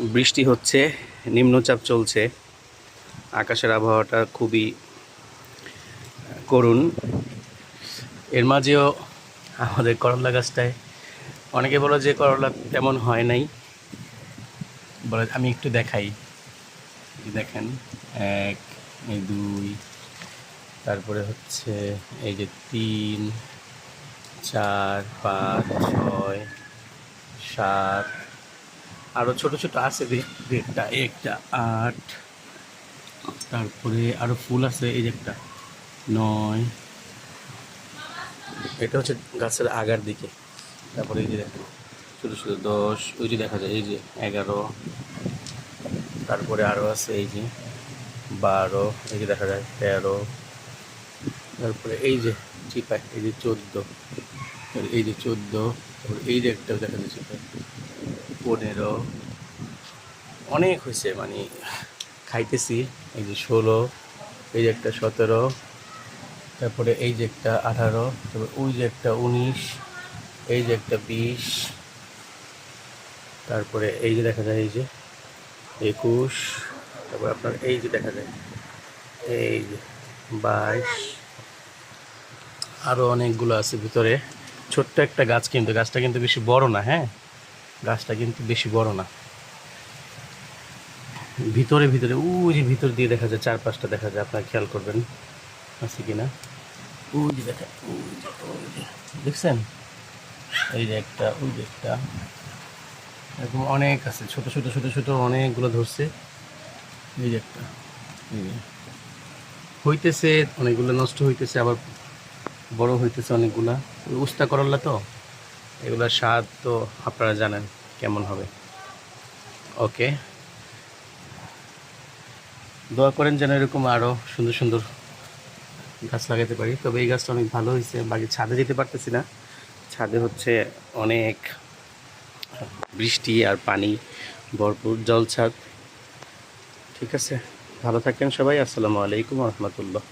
বৃষ্টি হচ্ছে, নিম্নচাপ চলছে, আকাশের আবহাওয়াটা খুবই করুণ। এর মাঝেও আমাদের করলা গাছটায়, অনেকে বলো যে করলা তেমন হয় নাই। বলে, আমি একটু দেখাই। দেখেন, এক দুই, তারপরে হচ্ছে এই যে তিন, চার, পাঁচ, ছয়, সাত আরও ছোট ছোট আছে দেড়টা, একটা, আট, তারপরে আরও ফুল আছে, এই একটা, নয়। এটা হচ্ছে গাছের আগার দিকে, তারপরে এই যে দেখো, ছোটো ছোটো দশ, ওই যে দেখা যায়, এই যে এগারো। তারপরে আরও আছে, এই যে বারো, এই যে দেখা যায় তেরো। তারপরে এই যে চিপায় এই যে চোদ্দ, এই যে চোদ্দ, তারপরে এই যে একটা দেখা যায় চিপায় পনেরো। অনেক হয়েছে মানে খাইতেছি। এই যে ষোলো, এই যে একটা সতেরো, তারপরে এই যে একটা আঠারো, তারপরে ওই যে একটা উনিশ, এই যে একটা বিশ, তারপরে এই যে দেখা যায় এই যে একুশ, তারপরে আপনার এই যে দেখা যায় এই যে বাইশ আরও অনেকগুলো আছে ভিতরে। ছোট্ট একটা গাছ কিন্তু, গাছটা কিন্তু বেশি বড় না হ্যাঁ? গাছটা কিন্তু বেশি বড় না। ভিতরে ভিতরে, ওই যে ভিতর দিয়ে দেখা যায় চার পাঁচটা দেখা যায়। আপনারা খেয়াল করবেন, আছে কি না ওই যে দেখা দেখছেন? এই যে একটা, ওই যে একটা। এরকম অনেক আছে, ছোট ছোট ছোট ছোট অনেকগুলো ধরছে। এই যে একটা হইতেছে, অনেকগুলো নষ্ট হইতেছে, আবার বড় হইতেছে অনেকগুলা। উস্তা করল্লা তো? এগুলোর স্বাদ তো আপনারা জানেন কেমন হবে। ওকে। দোয়া করেন যেন এরকম আরও সুন্দর সুন্দর গাছ লাগাতে পারি। তবে এই গাছটা অনেক ভালো হয়েছে বাকি ছাদে যেতে পারতেছি না। ছাদে হচ্ছে অনেক বৃষ্টি আর পানি, ভরপুর জল ছাদ। ঠিক আছে, ভালো থাকেন সবাই, আসসালামু আলাইকুম রহমতুল্লাহ।